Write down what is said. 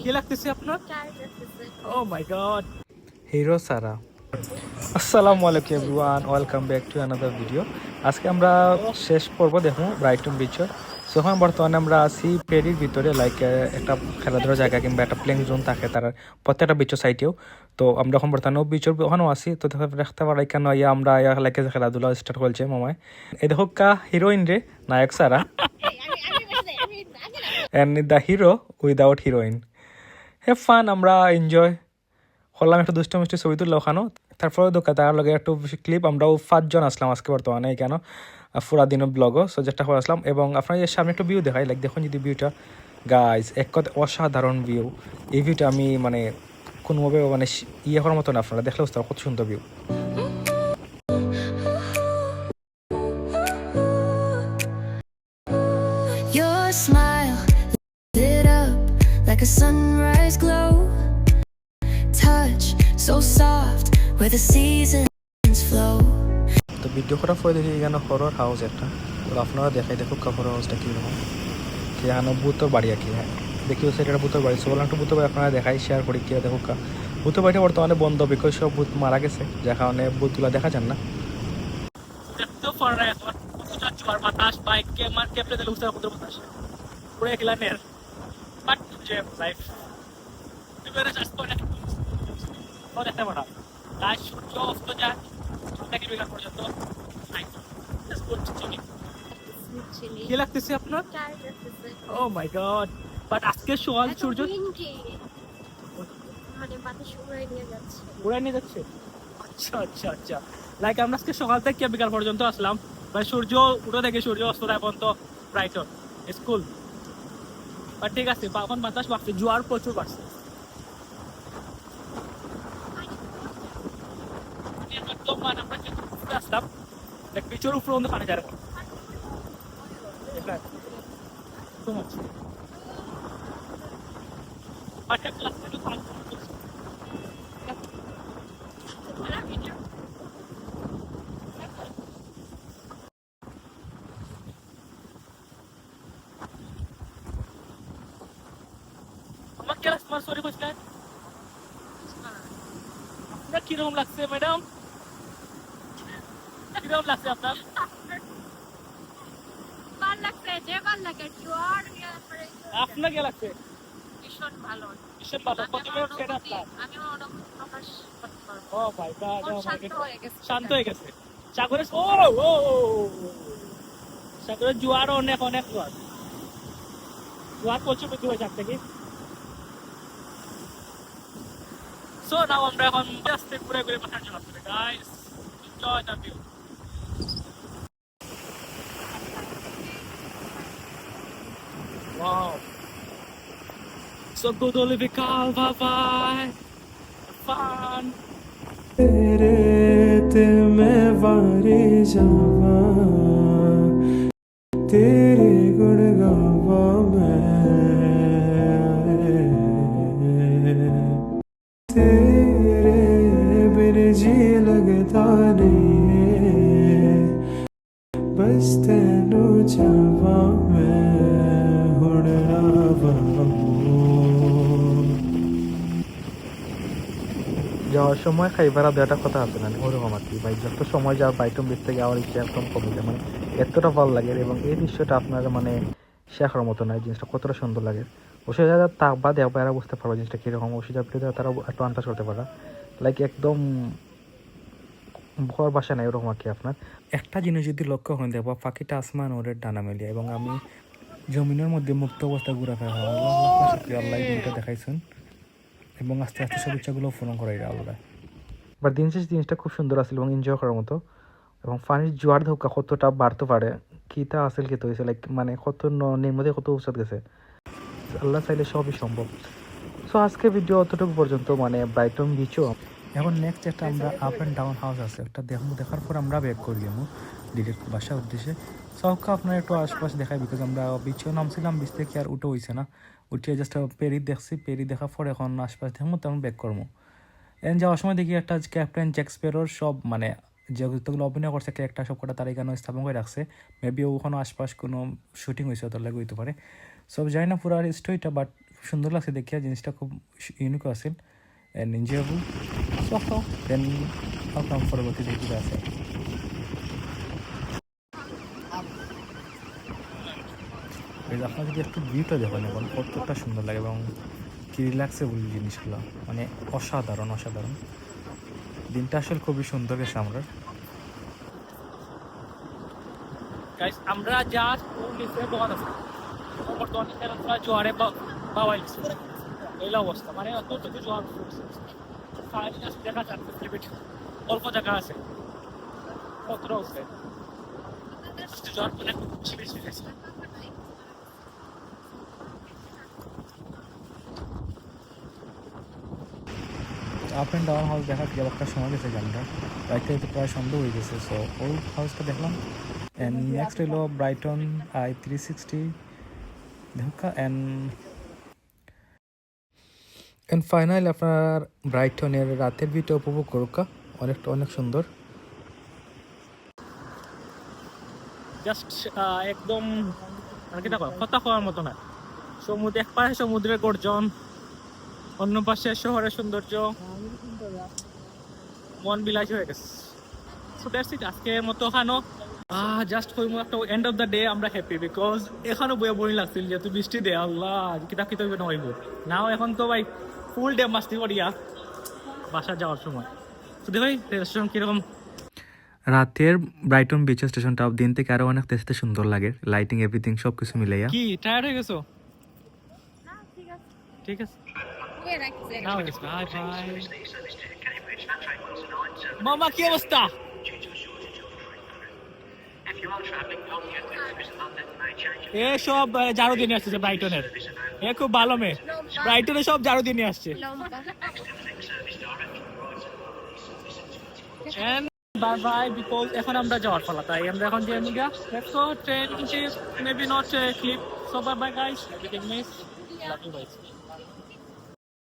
কি লাগতেছে আপনার? ও মাই গড হিরো সারা। আসসালামু আলাইকুম everyone welcome back to another video আজকে আমরা শেষ পর্ব দেখুন ব্রাইটন বিচর সো এখন বর্তমানে আমরা আছি পেরির ভিতরে লাইক একটা খেলাধুলার জায়গা কিংবা একটা প্লেইং জোন থাকে তার প্রত্যেকটা বিচর সাইটেও তো আমরা এখন বর্তমানে বিচর ওখানেও আছি। তো দেখা- দেখতে পারাই কেন ইয়া আমরা ইয়া লাইকে খেলাধুলা স্টার্ট করছে মামায় এই দেখো কা হিরোইন রে নায়ক সারা। And the hero without heroine have fun আমরা এনজয় করলাম একটা দুষ্ট মিষ্টি ছবি তুললো ওখানেও। তারপরে দোকা তার লগে একটু ক্লিপ আমরাও পাঁচজন আসলাম আজকে বর্তমানে কেন পুরা দিনের ব্লগও সো যেটা করে আসলাম। এবং আপনার সামনে একটু ভিউ দেখাই লাইক দেখুন যদি ভিউটা গাইজ এক কথা অসাধারণ ভিউ এই ভিউটা আমি মানে কোনোভাবে মানে ইয়ে করার মতো না আপনারা, দেখলে বুঝতে কত সুন্দর view Your smile lit up like a sunrise. তো ভিডিও দেখি এখানে হরর হাউস একটা তো আপনারা দেখাই দেখো হরর হাউসটা কীরকম কি এখানে ভূতর বাড়ি আর কি হ্যাঁ দেখি সাইডে একটা ভূতর বাড়ি সবল একটা ভূতর বাড়ি আপনারা দেখাই শেয়ার করি কি দেখো কা। ভূতর বাড়িটা বর্তমানে বন্ধ। বিকজ সব ভূত মারা গেছে। যার কারণে ভূতগুলো দেখা যান না। বাতাস বাইক কে মার কেপলে দিলে উস্তার কত বাতাস। পুরো একলা নের বাট যে লাইফ তুমি দেখতে পারা। লাশ সূর্য অস্ত যায় পর্যন্ত কি লাগতেছে আপনার ও মাই গড বাট আজকে সকাল সূর্য মানে বাতাস উড়াই নিয়ে যাচ্ছে। উড়াই নিয়ে যাচ্ছে? আচ্ছা আচ্ছা আচ্ছা। লাইক আমরা আজকে সকাল থেকে বিকাল পর্যন্ত আসলাম। মানে সূর্য উঠে থেকে সূর্য অস্ত যায় পর্যন্ত ব্রাইটন স্কুল বাট ঠিক আছে এখন বাতাস বাড়ছে। জোয়ার প্রচুর বাড়ছে আমি একদম মানে আমরা যেহেতু উপরে আসলাম দেখ পিছর উপরে অন্য পানি যায় এখন এখানে so much. But একটা class একটু থাক- আমার ক্লাস মার সরি বুঝলেন আপনার কীরকম লাগছে ম্যাডাম কীরকম লাগছে আপনার? ভালো লাগছে যে ভালো লাগে জোয়ার কে লাগছে? ভীষণ ভালো। ভীষণ ভালো কত মিনিট সেটা আপনার আমি অনুভূতি প্রকাশ করতে পারব। ও গড মাই শান্ত হয়ে গেছে শান্ত হয়ে গেছে। সাগরের ও ও ও। জোয়ার অনেক অনেক জোয়ার। জোয়ার প্রচুর বৃদ্ধি হয়েছে থেকে। সো নাও আমরা এখন আস্তে ঘুরে ঘুরে মাথার জন্য guys enjoy the view Så god Oliver Calva, bye. Fun. तेरे ते मैं वारे जावा तेरे गुण गावा मैं तेरे बिन जी लगता नहीं बस तेनू जावा मैं हुण आवा যাওয়ার সময় খাইবার দেওয়াটা কথা আছে না ওরকম আর কি। ভাই, যত সময় যাওয়ার বাইটম দিক থেকে যাওয়ার ইচ্ছা একদম কমে যায়। মানে এতটা ভালো লাগে এবং এই দৃশ্যটা আপনার মানে শেখার মতো নয় জিনিসটা কতটা সুন্দর লাগে। ওষুধ যারা তা বা দেওয়া এরা বুঝতে পারবে জিনিসটা কীরকম, অবশ্যই যা ভিডিও তারা একটু আন্দাজ করতে পারে লাইক একদম ঘর বাসা নাই ওরকম আর কি আপনার। একটা জিনিস যদি লক্ষ্য হয়ে দেবো পাখিটা আসমান ওরের ডানা মেলিয়ে এবং আমি জমিনের মধ্যে মুক্ত অবস্থা ঘুরাফেরা আল্লাহ আল্লাহ দেখাইছেন। এবং আস্তে আস্তে সব ইচ্ছাগুলো পূরণ করে এটা আল্লাহ বাট দিন শেষ জিনিসটা খুব সুন্দর আসলে এবং এনজয় করার মতো। এবং পানির জোয়ার ধোকা কতটা বাড়তে পারে কিতা আসল কি হয়েছে লাইক মানে কত ন- নিম্নতে কত উচ্চত গেছে আল্লাহ চাইলে সবই সম্ভব। সো আজকে ভিডিও অতটুকু পর্যন্ত মানে ব্রাইটন বিচও এখন নেক্সট একটা আমরা আপ অ্যান্ড ডাউন হাউস আছে একটা দেখব দেখার পর আমরা ব্যাক করি যাব ডিরেক্ট বাসার উদ্দেশ্যে। সবকে আপনার একটু আশপাশ দেখাই বিকজ আমরা বিচেও নামছিলাম, বিচ থেকে আর উঠে হয়েছে না। উঠিয়ে জাস্ট পেরি দেখছি পেরি দেখার পর এখন আশপাশ দেখব তেমন ব্যাক করব এন যাওয়ার সময় দেখি একটা ক্যাপ্টেন জ্যাক্সপেরোর সব মানে যেগুলো অভিনয় করছে ক্যারেক্টার সব কটা তার এখানে স্থাপন করে রাখছে মেবি ওখানে আশপাশ কোনো শুটিং হয়েছে তোর লাগে হইতে পারে সব জানি না পুরো আর স্টোরিটা বাট সুন্দর লাগছে দেখিয়া, জিনিসটা খুব ইউনিক আছিল। And enjoyable so then outcome পরবর্তী দেখি আছে এই আপনার যদি একটু ভিউটা দেখেন এখন, কতটা সুন্দর লাগে এবং কি রিল্যাক্সেবল জিনিসগুলো। মানে অসাধারণ অসাধারণ। দিনটা আসলে খুবই সুন্দর গেছে আমরা আমরা বর্তমানে জোয়ারে অবস্থা। মানে জোয়ার অল্প জায়গা আছে। জোয়ার মানে আপ অ্যান্ড ডাউন হাউস দেখার কি একটা সময় গেছে গানটা। রাইতে তো প্রায় সন্ধ্যা হয়ে গেছে সো ওল্ড হাউসটা দেখলাম। অ্যান্ড নেক্সট হলো ব্রাইটন আই থ্রি সিক্সটি দেখা অ্যান্ড অ্যান্ড ফাইনাল আপনার ব্রাইটনের রাতের ভিউটা উপভোগ করুকা অনেকটা, অনেক সুন্দর। জাস্ট একদম মানে কথা হওয়ার মতো না। সমুদ্র এক পাশে সমুদ্রের গর্জন, অন্য পাশে শহরের সৌন্দর্য। মন বিলাসী হয়ে গেছে। সো দ্যাটস ইট আজকের মতো এখানো জাস্ট কইমু একটা এন্ড অফ দ্য ডে আমরা হ্যাপি বিকজ এখানেও বইয়া বই লাগছিল যেহেতু বৃষ্টি দে আল্লাহ কিতাব কিতাব নইব নাও এখন তো ভাই ফুল ডে মাস্তি করিয়া বাসা যাওয়ার সময়। তো ভাই রেস্টুরেন্ট কীরকম। রাতের ব্রাইটন বিচ স্টেশনটা দিন থেকে আরও অনেক দেখতে সুন্দর লাগে। লাইটিং এভরিথিং সব কিছু মিলাইয়া। কি টায়ার্ড হয়ে গেছো? ঠিক আছে। ঠিক আছে। এ রাখছি নাও বাই বাই মামা, কি অবস্থা? এ সব ঝাড়ু দিয়ে আসছে ব্রাইটনের। এ খুব ভালো মেয়ে। ব্রাইটনে সব ঝাড়ু দিয়ে নিয়ে আসছে। Bye bye, because এখন আমরা যাওয়ার পালা, তাই আমরা এখন যে let's go train is maybe not clip so bye bye guys everything miss love you guys